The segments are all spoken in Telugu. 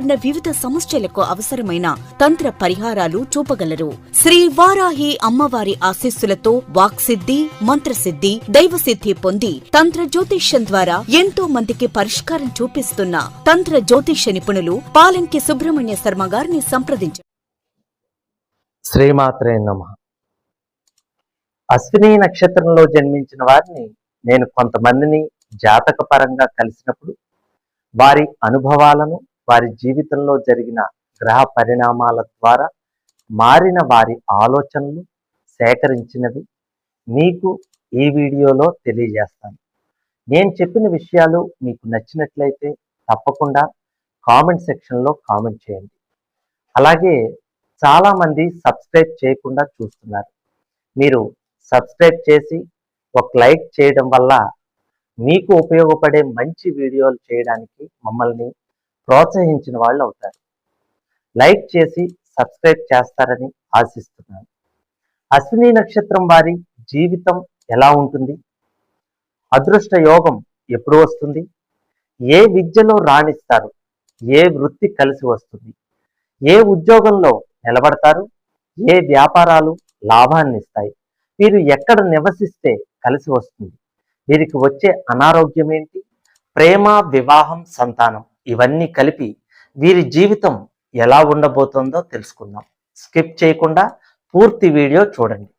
వివిధ సమస్యలకు అవసరమైన తంత్ర పరిహారాలు చూపగలరు. శ్రీ వారాహి అమ్మవారి ఆశీస్సులతో వాక్సిద్ధి మంత్రసిద్ధి దైవసిద్ధి పొంది తంత్ర జ్యోతిష్యం ద్వారా ఎంతో మందికి పరిష్కారం చూపిస్తున్న తంత్ర జ్యోతిష్య నిపుణులు పాలంకి సుబ్రహ్మణ్య శర్మ గారిని సంప్రదించారు శ్రీమాత్రే నమ. అశ్విని నక్షత్రంలో జన్మించిన వారిని నేను కొంతమందిని జాతక పరంగా కలిసినప్పుడు వారి అనుభవాలను వారి జీవితంలో జరిగిన గ్రహ పరిణామాల ద్వారా మారిన వారి ఆలోచనలు సేకరించినవి మీకు ఈ వీడియోలో తెలియజేస్తాను. నేను చెప్పిన విషయాలు మీకు నచ్చినట్లయితే తప్పకుండా కామెంట్ సెక్షన్లో కామెంట్ చేయండి. అలాగే చాలామంది సబ్స్క్రైబ్ చేయకుండా చూస్తున్నారు. మీరు సబ్స్క్రైబ్ చేసి ఒక లైక్ చేయడం వల్ల మీకు ఉపయోగపడే మంచి వీడియోలు చేయడానికి మమ్మల్ని ప్రోత్సహించిన వాళ్ళు అవుతారు. లైక్ చేసి సబ్స్క్రైబ్ చేస్తారని ఆశిస్తున్నాను. అశ్విని నక్షత్రం వారి జీవితం ఎలా ఉంటుంది? అదృష్ట యోగం ఎప్పుడు వస్తుంది? ఏ విద్యలో రాణిస్తారు? ఏ వృత్తి కలిసి వస్తుంది? ఏ ఉద్యోగంలో నిలబడతారు? ఏ వ్యాపారాలు లాభాన్ని ఇస్తాయి? వీరు ఎక్కడ నివసిస్తే కలిసి వస్తుంది? వీరికి వచ్చే అనారోగ్యం ఏంటి ప్రేమ వివాహం సంతానం. ఇవన్నీ కలిపి వీరి జీవితం ఎలా ఉండబోతుందో తెలుసుకుందాం. స్కిప్ చేయకుండా పూర్తి వీడియో చూడండి.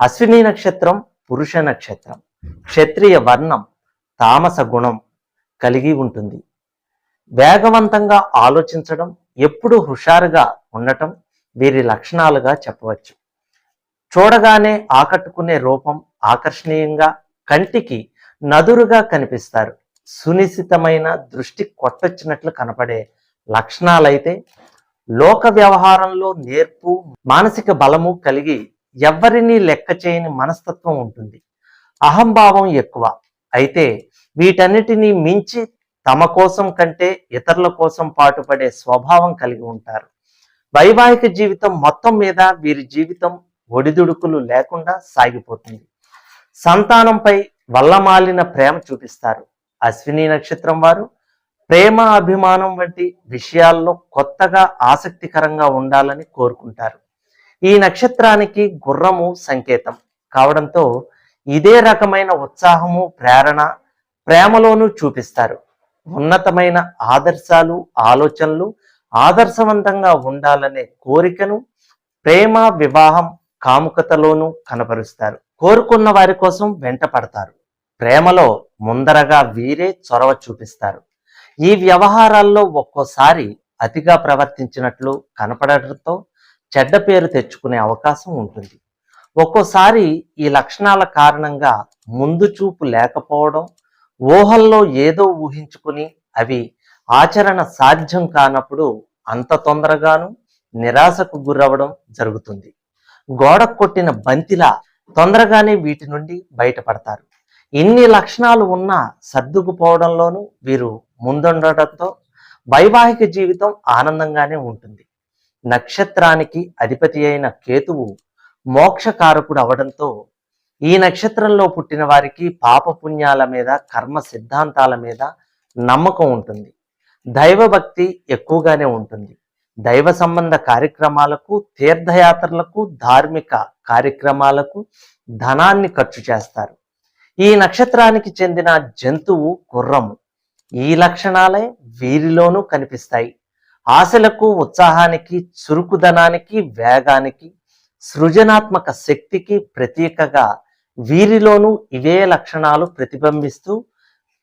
అశ్విని నక్షత్రం పురుష నక్షత్రం. క్షత్రియ వర్ణం తామస గుణం కలిగి ఉంటుంది. వేగవంతంగా ఆలోచించడం ఎప్పుడు హుషారుగా ఉండటం వీరి లక్షణాలుగా చెప్పవచ్చు. చూడగానే ఆకట్టుకునే రూపం ఆకర్షణీయంగా కంటికి నదురుగా కనిపిస్తారు. సునిశ్చితమైన దృష్టి కొట్టొచ్చినట్లు కనపడే లక్షణాలైతే లోక వ్యవహారంలో నేర్పు మానసిక బలము కలిగి ఎవ్వరినీ లెక్క చేయని మనస్తత్వం ఉంటుంది. అహంభావం ఎక్కువ. అయితే వీటన్నిటినీ మించి తమ కోసం కంటే ఇతరుల కోసం పాటుపడే స్వభావం కలిగి ఉంటారు. వైవాహిక జీవితం మొత్తం మీద వీరి జీవితం ఒడిదుడుకులు లేకుండా సాగిపోతుంది. సంతానంపై వల్లమాలిన ప్రేమ చూపిస్తారు. అశ్విని నక్షత్రం వారు ప్రేమ అభిమానం వంటి విషయాల్లో కొత్తగా ఆసక్తికరంగా ఉండాలని కోరుకుంటారు. ఈ నక్షత్రానికి గుర్రము సంకేతం. కావడంతో ఇదే రకమైన ఉత్సాహము ప్రేరణ ప్రేమలోనూ చూపిస్తారు. ఉన్నతమైన ఆదర్శాలు ఆలోచనలు ఆదర్శవంతంగా ఉండాలనే కోరికను ప్రేమ వివాహం కాముకతలోనూ కనపరుస్తారు కోరుకున్న వారి కోసం వెంట పడతారు ప్రేమలో ముందరగా వీరే చొరవ చూపిస్తారు. ఈ వ్యవహారాల్లో ఒక్కోసారి అతిగా ప్రవర్తించినట్లు కనపడటంతో చెడ్డ పేరు తెచ్చుకునే అవకాశం ఉంటుంది. ఒక్కోసారి ఈ లక్షణాల కారణంగా ముందు చూపు లేకపోవడం ఊహల్లో ఏదో ఊహించుకుని అవి ఆచరణ సాధ్యం కానప్పుడు అంత తొందరగాను నిరాశకు గురవ్వడం జరుగుతుంది. గోడ కొట్టిన బంతిలా తొందరగానే వీటి నుండి బయటపడతారు. ఇన్ని లక్షణాలు ఉన్నా సర్దుకుపోవడంలోనూ వీరు ముందుండటంతో వైవాహిక జీవితం ఆనందంగానే ఉంటుంది. నక్షత్రానికి అధిపతి అయిన కేతువు మోక్షకారకుడు అవడంతో ఈ నక్షత్రంలో పుట్టిన వారికి పాపపుణ్యాల మీద కర్మ సిద్ధాంతాల మీద నమ్మకం ఉంటుంది. దైవభక్తి ఎక్కువగానే ఉంటుంది. దైవ సంబంధ కార్యక్రమాలకు తీర్థయాత్రలకు ధార్మిక కార్యక్రమాలకు ధనాన్ని ఖర్చు చేస్తారు. ఈ నక్షత్రానికి చెందిన జంతువు గుర్రము. ఈ లక్షణాలే వీరిలోనూ కనిపిస్తాయి. ఆశలకు ఉత్సాహానికి చురుకుదనానికి వేగానికి సృజనాత్మక శక్తికి ప్రతీకగా వీరిలోనూ ఇవే లక్షణాలు ప్రతిబింబిస్తూ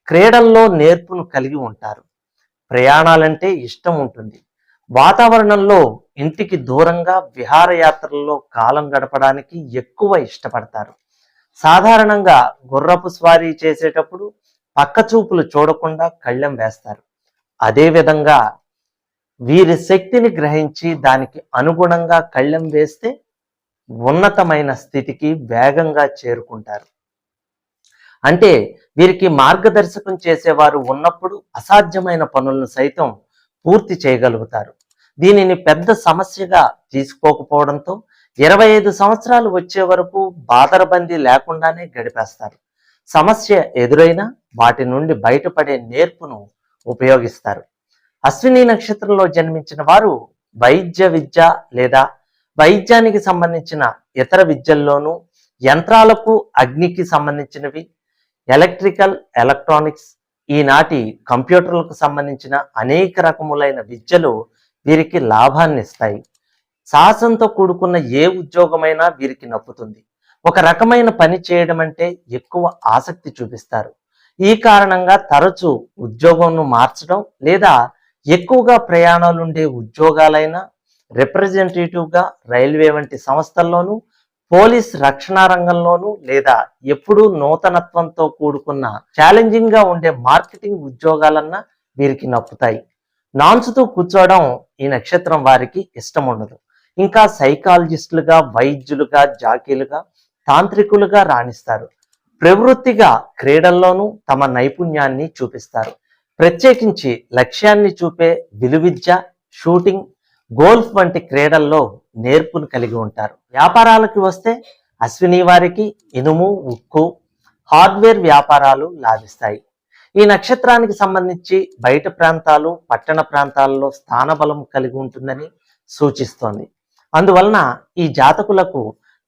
క్రీడల్లో నేర్పును కలిగి ఉంటారు. ప్రయాణాలంటే ఇష్టం ఉంటుంది. వాతావరణంలో ఇంటికి దూరంగా విహారయాత్రల్లో కాలం గడపడానికి ఎక్కువ ఇష్టపడతారు. సాధారణంగా గుర్రపు స్వారీ చేసేటప్పుడు పక్క చూపులు చూడకుండా కళ్ళెం వేస్తారు. అదేవిధంగా వీరి శక్తిని గ్రహించి దానికి అనుగుణంగా కళ్ళెం వేస్తే ఉన్నతమైన స్థితికి వేగంగా చేరుకుంటారు. అంటే వీరికి మార్గదర్శకం చేసేవారు ఉన్నప్పుడు అసాధ్యమైన పనులను సైతం పూర్తి చేయగలుగుతారు. దీనిని పెద్ద సమస్యగా తీసుకోకపోవడంతో ఇరవై ఐదు సంవత్సరాలు వచ్చే వరకు బాదరబందీ లేకుండానే గడిపేస్తారు. సమస్య ఎదురైనా వాటి నుండి బయటపడే నేర్పును ఉపయోగిస్తారు. అశ్విని నక్షత్రంలో జన్మించిన వారు వైద్య విద్య లేదా వైద్యానికి సంబంధించిన ఇతర విద్యల్లోనూ యంత్రాలకు అగ్నికి సంబంధించినవి ఎలక్ట్రికల్ ఎలక్ట్రానిక్స్ ఈనాటి కంప్యూటర్లకు సంబంధించిన అనేక రకములైన విద్యలు వీరికి లాభాన్ని ఇస్తాయి సాహసంతో కూడుకున్న ఏ ఉద్యోగమైనా వీరికి నప్పుతుంది ఒక రకమైన పని చేయడం అంటే ఎక్కువ ఆసక్తి చూపిస్తారు. ఈ కారణంగా తరచూ ఉద్యోగంను మార్చడం లేదా ఎక్కువగా ప్రయాణాలుండే ఉద్యోగాలైనా రిప్రజెంటేటివ్గా రైల్వే వంటి సంస్థల్లోనూ పోలీస్ రక్షణ రంగంలోనూ లేదా ఎప్పుడూ నూతనత్వంతో కూడుకున్న ఛాలెంజింగ్గా ఉండే మార్కెటింగ్ ఉద్యోగాలన్నా వీరికి నప్పుతాయి. నాన్సుతూ కూర్చోవడం ఈ నక్షత్రం వారికి ఇష్టం ఉండదు ఇంకా సైకాలజిస్టులుగా వైద్యులుగా జాకీలుగా తాంత్రికులుగా రాణిస్తారు. ప్రవృత్తిగా క్రీడల్లోనూ తమ నైపుణ్యాన్ని చూపిస్తారు. ప్రత్యేకించి లక్ష్యాన్ని చూపే విలువిద్య షూటింగ్ గోల్ఫ్ వంటి క్రీడల్లో నేర్పును కలిగి ఉంటారు. వ్యాపారాలకు వస్తే అశ్విని వారికి ఇనుము ఉక్కు హార్డ్వేర్ వ్యాపారాలు లాభిస్తాయి. ఈ నక్షత్రానికి సంబంధించి బయట ప్రాంతాలు పట్టణ ప్రాంతాల్లో స్థానబలం కలిగి ఉంటుందని సూచిస్తోంది. అందువలన ఈ జాతకులకు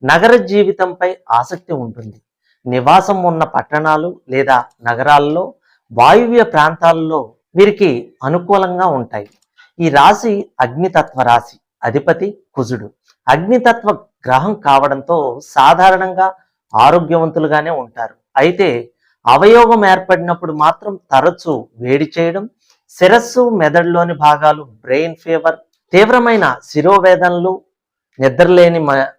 నగర జీవితంపై ఆసక్తి ఉంటుంది. నివాసం ఉన్న పట్టణాలు లేదా నగరాల్లో వాయువ్య ప్రాంతాల్లో వీరికి అనుకూలంగా ఉంటాయి. ఈ రాశి అగ్నితత్వ రాశి అధిపతి కుజుడు. అగ్నితత్వ గ్రహం కావడంతో సాధారణంగా ఆరోగ్యవంతులుగానే ఉంటారు. అయితే అవయోగం ఏర్పడినప్పుడు మాత్రం తరచూ వేడి చేయడం శిరస్సు మెదడులోని భాగాలు బ్రెయిన్ ఫీవర్ తీవ్రమైన శిరోవేదనలు నిద్రలేని మ-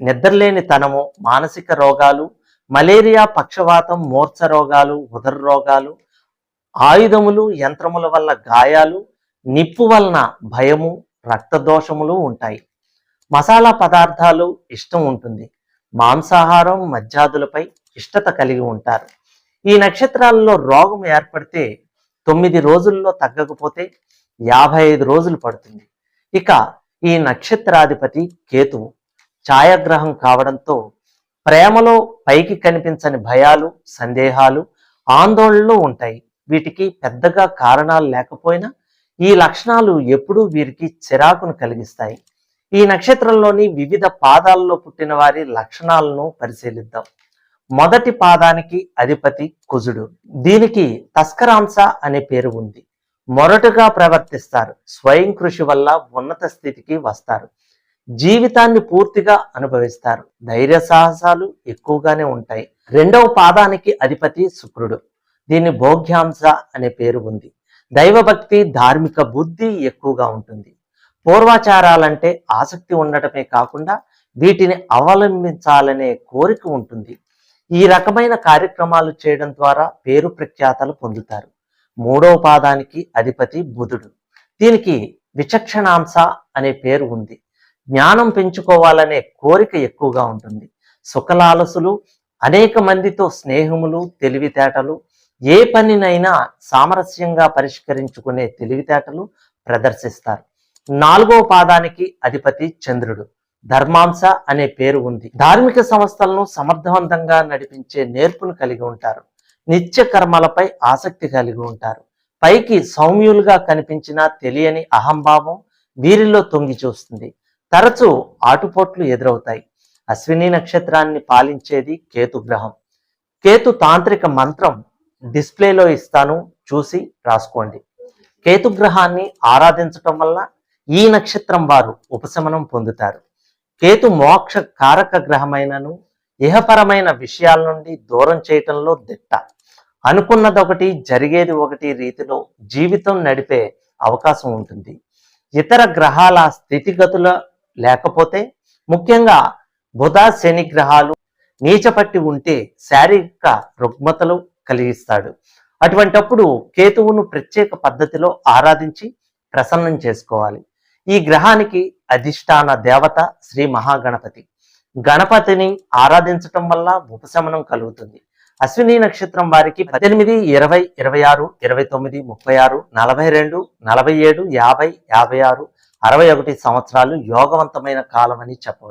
నిద్రలేని తనము మానసిక రోగాలు మలేరియా పక్షవాతం మూర్ఛ రోగాలు ఉదర రోగాలు ఆయుధములు యంత్రముల వల్ల గాయాలు నిప్పు వలన భయము రక్తదోషములు ఉంటాయి. మసాలా పదార్థాలు ఇష్టం ఉంటుంది. మాంసాహారం మధ్యాదులపై ఇష్టత కలిగి ఉంటారు. ఈ నక్షత్రాలలో రోగం ఏర్పడితే తొమ్మిది రోజుల్లో తగ్గకపోతే యాభై ఐదు రోజులు పడుతుంది. ఇక ఈ నక్షత్రాధిపతి కేతువు ఛాయాగ్రహం కావడంతో ప్రేమలో పైకి కనిపించని భయాలు సందేహాలు ఆందోళనలు ఉంటాయి. వీటికి పెద్దగా కారణాలు లేకపోయినా ఈ లక్షణాలు ఎప్పుడూ వీరికి చిరాకును కలిగిస్తాయి. ఈ నక్షత్రంలోని వివిధ పాదాల్లో పుట్టిన వారి లక్షణాలను పరిశీలిద్దాం. మొదటి పాదానికి అధిపతి కుజుడు. దీనికి తస్కరాంశ అనే పేరు ఉంది. మొరటుగా ప్రవర్తిస్తారు. స్వయం కృషి వల్ల ఉన్నత స్థితికి వస్తారు. జీవితాన్ని పూర్తిగా అనుభవిస్తారు. ధైర్య సాహసాలు ఎక్కువగానే ఉంటాయి. రెండవ పాదానికి అధిపతి శుక్రుడు. దీని భోగ్యాంశ అనే పేరు ఉంది. దైవభక్తి ధార్మిక బుద్ధి ఎక్కువగా ఉంటుంది. పూర్వాచారాలంటే ఆసక్తి ఉండటమే కాకుండా వీటిని అవలంబించాలనే కోరిక ఉంటుంది. ఈ రకమైన కార్యక్రమాలు చేయడం ద్వారా పేరు ప్రఖ్యాతలు పొందుతారు. మూడవ పాదానికి అధిపతి బుధుడు. దీనికి విచక్షణాంశ అనే పేరు ఉంది. జ్ఞానం పెంచుకోవాలనే కోరిక ఎక్కువగా ఉంటుంది. సుఖలాలసులు అనేక మందితో స్నేహములు తెలివితేటలు ఏ పనినైనా సామరస్యంగా పరిష్కరించుకునే తెలివితేటలు ప్రదర్శిస్తారు. నాలుగవ పాదానికి అధిపతి చంద్రుడు. ధర్మాంశ అనే పేరు ఉంది. ధార్మిక సంస్థలను సమర్థవంతంగా నడిపించే నేర్పును కలిగి ఉంటారు. నిత్య కర్మలపై ఆసక్తి కలిగి ఉంటారు. పైకి సౌమ్యులుగా కనిపించిన తెలియని అహంభావం వీరిలో తొంగి చూస్తుంది. తరచూ ఆటుపోట్లు ఎదురవుతాయి. అశ్విని నక్షత్రాన్ని పాలించేది కేతు గ్రహం. కేతు తాంత్రిక మంత్రం డిస్ప్లేలో ఇస్తాను చూసి రాసుకోండి. కేతు గ్రహాన్ని ఆరాధించటం వల్ల ఈ నక్షత్రం వారు ఉపశమనం పొందుతారు. కేతు మోక్ష కారక గ్రహమైనను ఇహపరమైన విషయాల నుండి దూరం చేయటంలో దిట్ట. అనుకున్నదొకటి జరిగేది ఒకటి రీతిలో జీవితం నడిపే అవకాశం ఉంటుంది. ఇతర గ్రహాల స్థితిగతుల లేకపోతే ముఖ్యంగా బుధ శని గ్రహాలు నీచపట్టి ఉంటే శారీరక రుగ్మతలు కలిగిస్తాడు. అటువంటప్పుడు కేతువును ప్రత్యేక పద్ధతిలో ఆరాధించి ప్రసన్నం చేసుకోవాలి. ఈ గ్రహానికి అధిష్టాన దేవత శ్రీ మహాగణపతి. గణపతిని ఆరాధించటం వల్ల ఉపశమనం కలుగుతుంది. అశ్విని నక్షత్రం వారికి పద్దెనిమిది ఇరవై ఇరవై ఆరు ఇరవై తొమ్మిది ముప్పై ఆరు నలభై రెండు నలభై ఏడు యాభై యాభై ఆరు అరవై ఒకటి సంవత్సరాలు యోగవంతమైన కాలం అని చెప్పవచ్చు